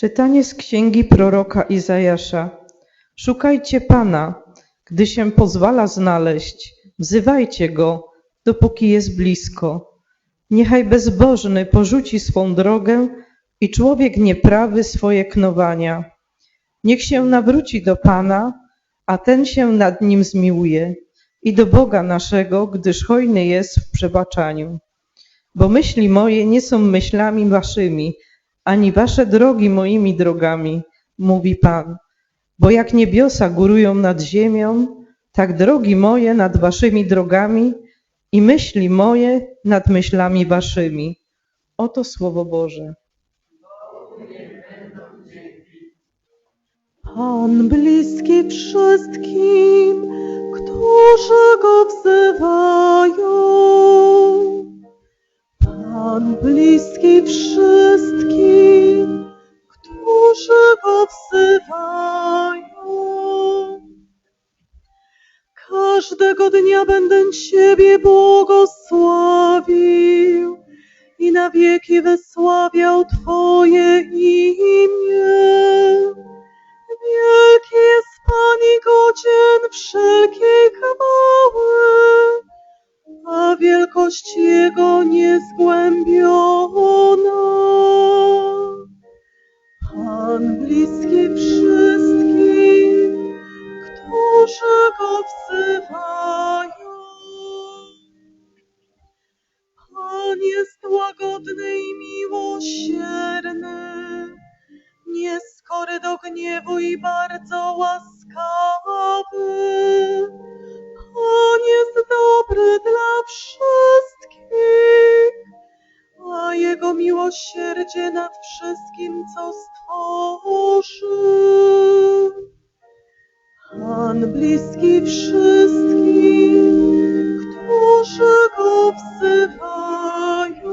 Czytanie z księgi proroka Izajasza. Szukajcie Pana, gdy się pozwala znaleźć. Wzywajcie Go, dopóki jest blisko. Niechaj bezbożny porzuci swą drogę i człowiek nieprawy swoje knowania. Niech się nawróci do Pana, a ten się nad nim zmiłuje, i do Boga naszego, gdyż hojny jest w przebaczaniu. Bo myśli moje nie są myślami waszymi, ani wasze drogi moimi drogami, mówi Pan. Bo jak niebiosa górują nad ziemią, tak drogi moje nad waszymi drogami i myśli moje nad myślami waszymi. Oto Słowo Boże. Pan bliski wszystkim, którzy go wzywają. Pan bliski wszystkim, którzy go wzywają. Każdego dnia będę Ciebie błogosławił i na wieki wysławiał Twoje imię. Wielki jest Pan i godzien wszelkiej chwały, a wielkość Jego niezgłębiona. Wszystkim, co stworzył. Pan bliski wszystkim, którzy Go wzywają.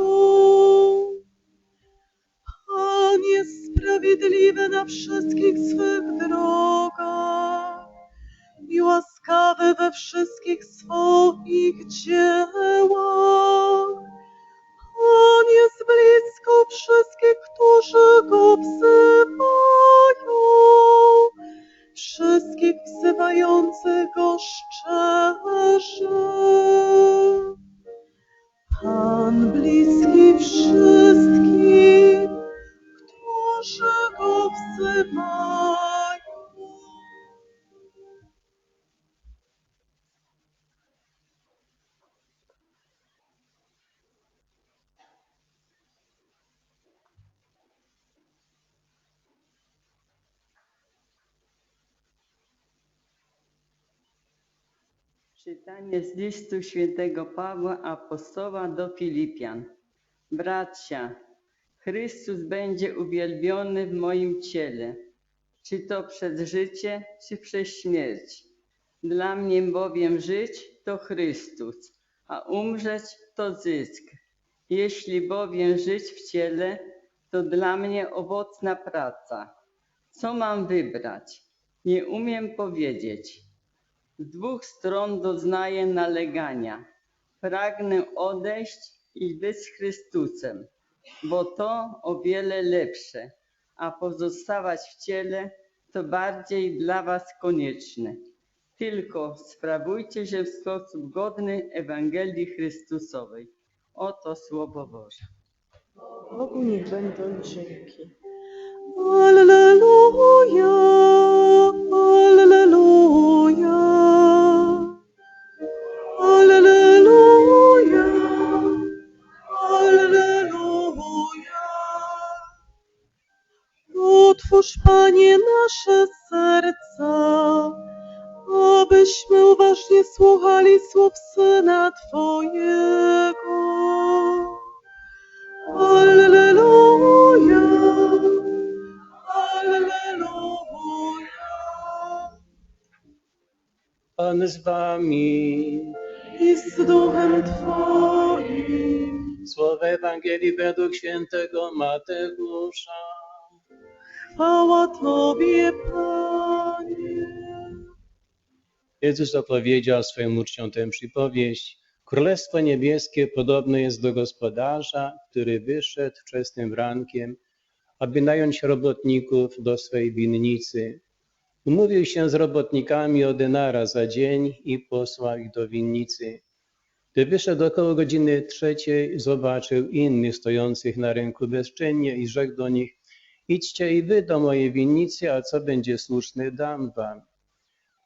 Pan jest sprawiedliwy na wszystkich swych drogach i łaskawy we wszystkich swoich dziełach. Blisko wszystkich, którzy Go wzywają, Czytanie z listu świętego Pawła Apostoła do Filipian. Bracia, Chrystus będzie uwielbiony w moim ciele, czy to przez życie, czy przez śmierć. Dla mnie bowiem żyć to Chrystus, a umrzeć to zysk. Jeśli bowiem żyć w ciele, to dla mnie owocna praca. Co mam wybrać? Nie umiem powiedzieć. Z dwóch stron doznaję nalegania. Pragnę odejść i być z Chrystusem, bo to o wiele lepsze, a pozostawać w ciele to bardziej dla Was konieczne. Tylko sprawujcie się w sposób godny Ewangelii Chrystusowej. Oto Słowo Boże. Bogu niech będą dzięki. Alleluja, słów Syna Twojego. Alleluja, alleluja. Pan z wami. I z duchem Twoim. Słowa Ewangelii według świętego Mateusza. Chwała Tobie, Panie. Jezus opowiedział swoim uczniom tę przypowieść. Królestwo niebieskie podobne jest do gospodarza, który wyszedł wczesnym rankiem, aby nająć robotników do swej winnicy. Umówił się z robotnikami o denara za dzień i posłał ich do winnicy. Gdy wyszedł około godziny trzeciej, zobaczył innych stojących na rynku bezczynnie i rzekł do nich, idźcie i wy do mojej winnicy, a co będzie słuszne, dam wam.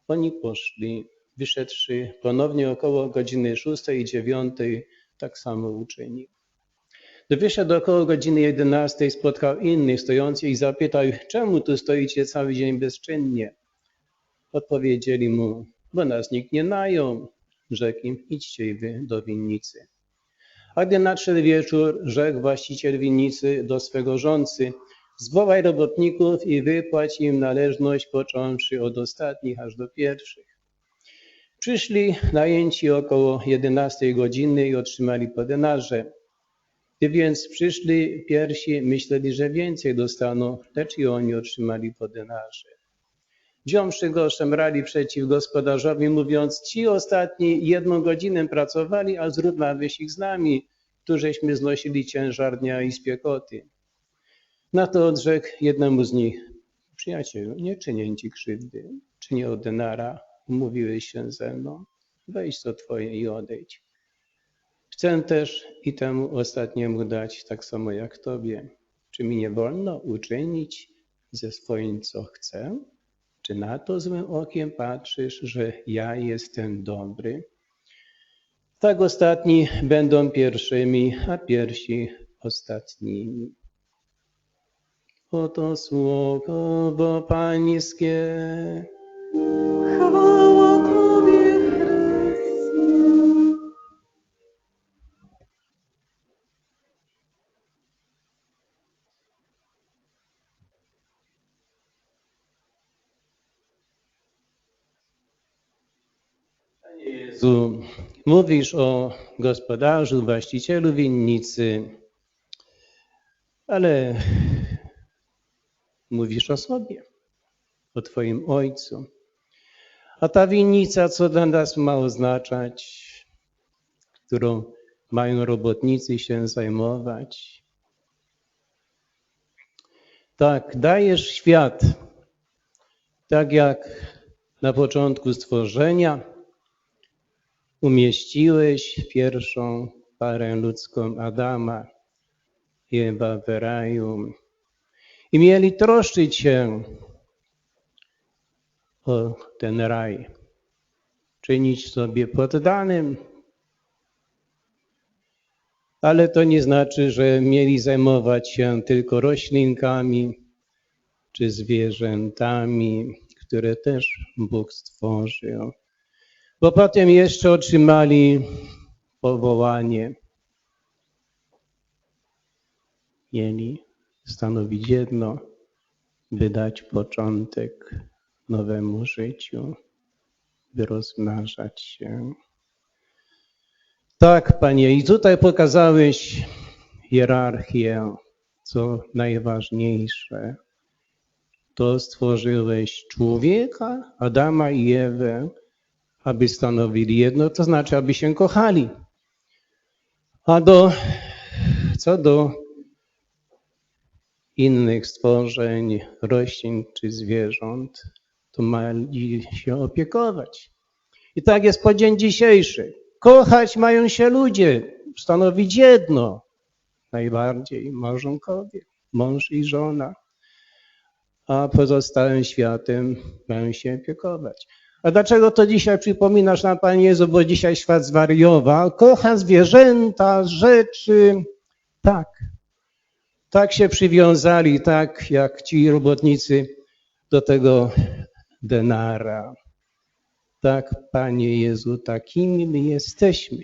Oni poszli, wyszedłszy ponownie około godziny szóstej i dziewiątej, tak samo uczynił. Gdy wyszedł około godziny jedenastej, spotkał innych stojących i zapytał czemu tu stoicie cały dzień bezczynnie? Odpowiedzieli mu, bo nas nikt nie najął. Rzekł im, idźcie i wy do winnicy. A gdy nadszedł wieczór, rzekł właściciel winnicy do swego rządcy, zwołaj robotników i wypłać im należność, począwszy od ostatnich aż do pierwszych. Przyszli najęci około 11 godziny i otrzymali po denarze. Gdy więc przyszli pierwsi, myśleli, że więcej dostaną, lecz i oni otrzymali po denarze. Wziąwszy go, szemrali przeciw gospodarzowi, mówiąc, ci ostatni jedną godzinę pracowali, a zrównałeś ich z nami, którześmy znosili ciężar dnia i spiekoty. Na to odrzekł jednemu z nich, przyjacielu, nie czynię ci krzywdy, czy nie o denara, umówiłeś się ze mną, weź co twoje i odejdź. Chcę też i temu ostatniemu dać tak samo jak tobie. Czy mi nie wolno uczynić ze swoim, co chcę? Czy na to złym okiem patrzysz, że ja jestem dobry? Tak ostatni będą pierwszymi, a pierwsi ostatnimi. Oto słowo pańskie. Chwała Tobie, Chryste. Jezu, mówisz o gospodarzu, właścicielu winnicy, ale mówisz o sobie, o Twoim Ojcu. A ta winnica, co dla nas ma oznaczać, którą mają robotnicy się zajmować? Tak, dajesz świat, tak jak na początku stworzenia umieściłeś pierwszą parę ludzką Adama i Ewa w raju i mieli troszczyć się o ten raj, czynić sobie poddanym. Ale to nie znaczy, że mieli zajmować się tylko roślinkami czy zwierzętami, które też Bóg stworzył. Bo potem jeszcze otrzymali powołanie. Mieli stanowić jedno, by dać początek nowemu życiu, by rozmnażać się. Tak, Panie, i tutaj pokazałeś hierarchię, co najważniejsze. To stworzyłeś człowieka, Adama i Ewę, aby stanowili jedno, to znaczy, aby się kochali. A do, co do innych stworzeń, roślin czy zwierząt, to mali się opiekować. I tak jest po dzień dzisiejszy. Kochać mają się ludzie, stanowić jedno, najbardziej małżonkowie, mąż i żona, a pozostałym światem mają się opiekować. A dlaczego to dzisiaj przypominasz nam, Panie Jezu, bo dzisiaj świat zwariował, kocha zwierzęta, rzeczy. Tak, tak się przywiązali, tak jak ci robotnicy do tego denara. Tak, Panie Jezu, takimi my jesteśmy.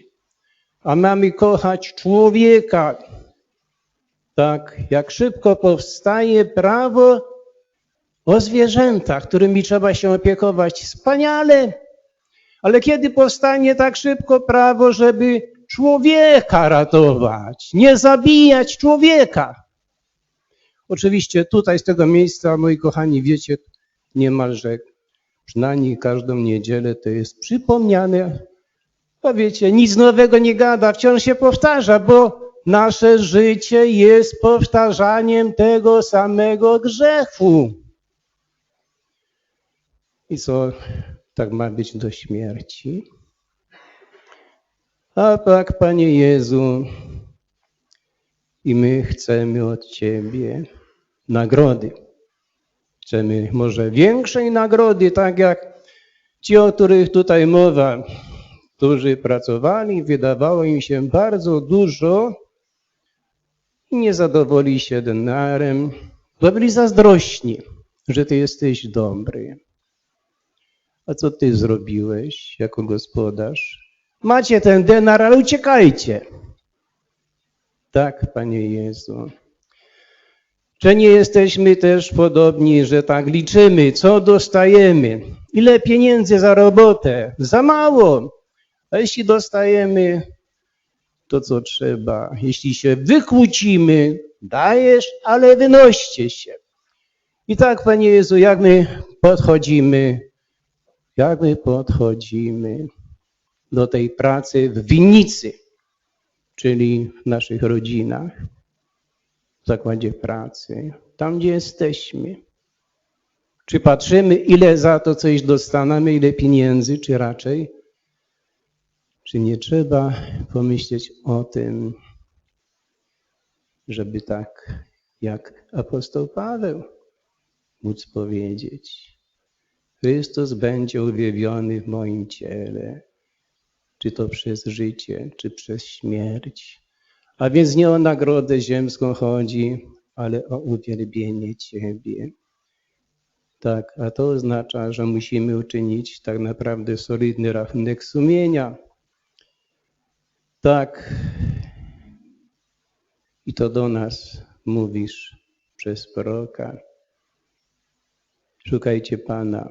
A mamy kochać człowieka. Tak, jak szybko powstaje prawo o zwierzętach, którymi trzeba się opiekować. Wspaniale! Ale kiedy powstanie tak szybko prawo, żeby człowieka ratować, nie zabijać człowieka? Oczywiście tutaj z tego miejsca, moi kochani, wiecie niemalże przynajmniej każdą niedzielę to jest przypomniane. Bo wiecie, nic nowego nie gada, wciąż się powtarza, bo nasze życie jest powtarzaniem tego samego grzechu. I co, tak ma być do śmierci? A tak, Panie Jezu, i my chcemy od Ciebie nagrody. Chcemy może większej nagrody, tak jak ci, o których tutaj mowa, którzy pracowali, wydawało im się bardzo dużo nie zadowolili się denarem, bo byli zazdrośni, że Ty jesteś dobry. A co Ty zrobiłeś jako gospodarz? Macie ten denar, ale uciekajcie. Tak, Panie Jezu. Czy nie jesteśmy też podobni, że tak liczymy, co dostajemy? Ile pieniędzy za robotę? Za mało. A jeśli dostajemy to, co trzeba, jeśli się wykłócimy, dajesz, ale wynoście się. I tak, Panie Jezu, jak my podchodzimy, jak my podchodzimy do tej pracy w winnicy, czyli w naszych rodzinach, w zakładzie pracy, tam gdzie jesteśmy. Czy patrzymy, ile za to coś dostaniemy, ile pieniędzy, czy raczej, czy nie trzeba pomyśleć o tym, żeby tak jak apostoł Paweł móc powiedzieć, Chrystus będzie uwielbiony w moim ciele, czy to przez życie, czy przez śmierć. A więc nie o nagrodę ziemską chodzi, ale o uwielbienie Ciebie. Tak, a to oznacza, że musimy uczynić tak naprawdę solidny rachunek sumienia. Tak. I to do nas mówisz przez proroka. Szukajcie Pana,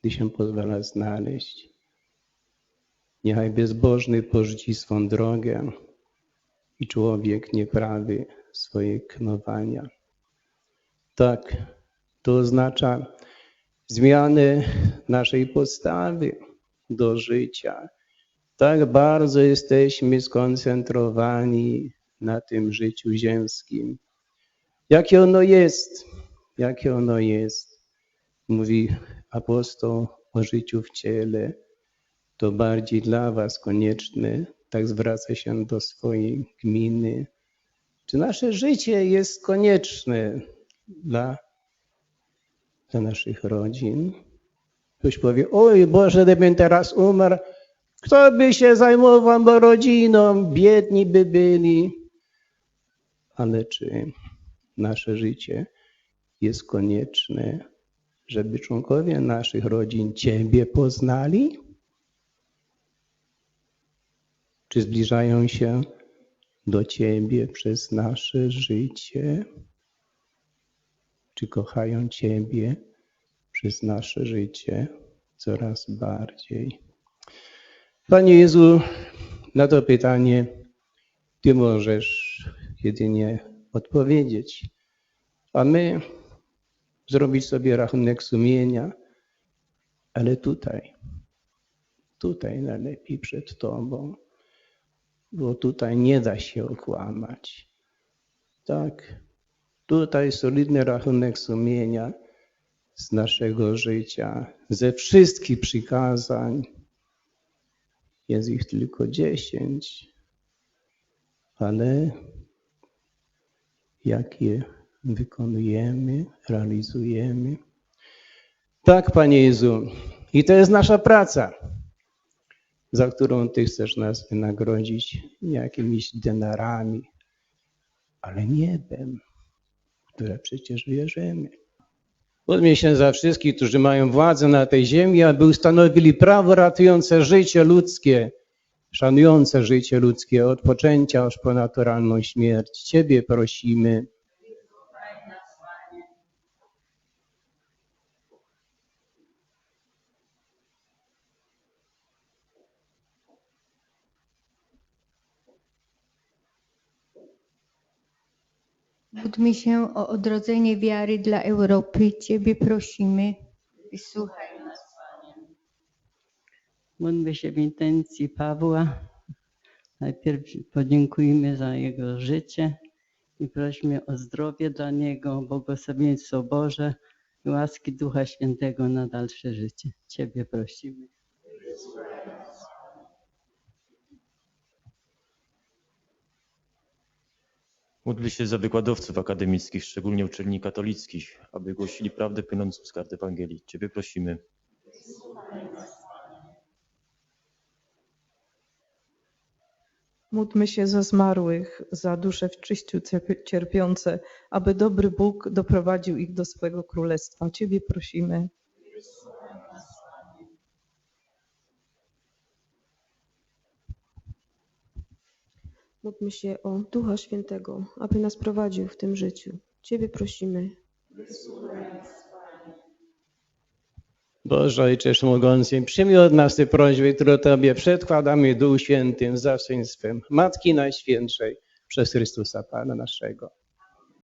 gdy się pozwala znaleźć. Niechaj bezbożny porzuci swą drogę i człowiek nieprawy swoje knowania. Tak, to oznacza zmianę naszej postawy do życia. Tak bardzo jesteśmy skoncentrowani na tym życiu ziemskim. Jakie ono jest? Jakie ono jest? Mówi apostoł o życiu w ciele. To bardziej dla was konieczne, tak zwraca się do swojej gminy. Czy nasze życie jest konieczne dla, dla naszych rodzin? Ktoś powie, oj Boże, gdybym teraz umarł, kto by się zajmował rodziną, biedni by byli. Ale czy nasze życie jest konieczne, żeby członkowie naszych rodzin Ciebie poznali? Czy zbliżają się do Ciebie przez nasze życie? Czy kochają Ciebie przez nasze życie coraz bardziej? Panie Jezu, na to pytanie Ty możesz jedynie odpowiedzieć, a my zrobić sobie rachunek sumienia, ale tutaj, tutaj najlepiej przed Tobą bo tutaj nie da się okłamać. Tak, tutaj solidny rachunek sumienia z naszego życia, ze wszystkich przykazań. Jest ich tylko dziesięć, ale jak je wykonujemy, realizujemy. Tak, Panie Jezu, i to jest nasza praca za którą Ty chcesz nas wynagrodzić jakimiś denarami, ale niebem, które przecież wierzymy. Módlmy się za wszystkich, którzy mają władzę na tej ziemi, aby ustanowili prawo ratujące życie ludzkie, szanujące życie ludzkie od poczęcia aż po naturalną śmierć. Ciebie prosimy. Módlmy się o odrodzenie wiary dla Europy. Ciebie prosimy. Wysłuchaj nas. Módlmy się w intencji Pawła Najpierw podziękujmy za jego życie i prośmy o zdrowie dla niego, błogosławieństwo Boże i łaski Ducha Świętego na dalsze życie. Ciebie prosimy. Módl się za wykładowców akademickich, szczególnie uczelni katolickich, aby głosili prawdę płynącą z kart Ewangelii. Ciebie prosimy. Módlmy się za zmarłych, za dusze w czyściu cierp- cierpiące, aby dobry Bóg doprowadził ich do swego królestwa. Ciebie prosimy. Módlmy się o Ducha Świętego, aby nas prowadził w tym życiu. Ciebie prosimy. Boże Ojcze Wszechmogący, przyjmij od nas te prośby, które Tobie przedkładamy Duchu Świętym, zastępstwem Matki Najświętszej przez Chrystusa Pana naszego.